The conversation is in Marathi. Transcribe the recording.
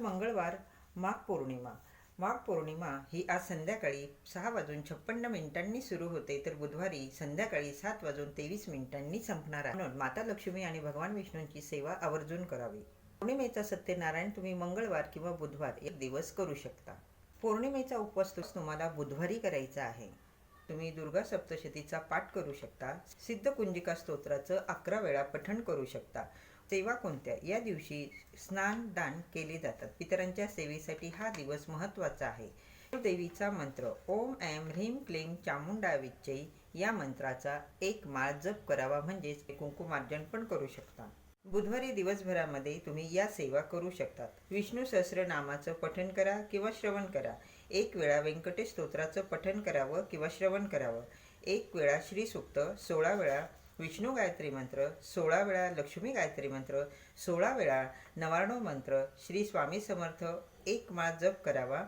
मंगळवार माघ पौर्णिमा. माघ पौर्णिमा ही आज संध्याकाळी सहा वाजून छप्पन्न मिनिटांनी सुरू होते तर बुधवारी संध्याकाळी सात वाजून तेवीस मिनिटांनी संपणार आहे. म्हणून माता लक्ष्मी आणि भगवान विष्णूंची सेवा आवर्जून करावी. पौर्णिमेचा सत्यनारायण तुम्ही मंगळवार किंवा बुधवार एक दिवस करू शकता. पौर्णिमेचा उपवास तुम्हाला बुधवारी करायचा आहे. तुम्ही दुर्गा सप्तशतीचा पाठ करू शकता. सिद्ध कुंजिका स्तोत्राचं अकरा वेळा पठण करू शकता. सेवा कोणत्या? या दिवशी स्नान दान केले जातात. पितरांच्या सेवेसाठी हा दिवस महत्त्वाचा आहे. देवीचा मंत्र ओम ऐम ह्रीम क्लीम चामुंडा विच्चई या मंत्राचा एक माळ जप करावा म्हणजेच कुंकुमार्जन पण करू शकता. बुधवारी दिवसभरामध्ये तुम्ही या सेवा करू शकतात. विष्णू सहस्रनामाचं पठण करा किंवा श्रवण करा. एक वेळा व्यंकटेश स्तोत्राचं पठण करावं किंवा श्रवण करावं. एक वेळा श्रीसुक्त सोळा वेळा विष्णू गायत्री मंत्र सोळा वेळा लक्ष्मी गायत्री मंत्र सोळा वेळा नवार्णव मंत्र श्री स्वामी समर्थ एक माळ जप करावा.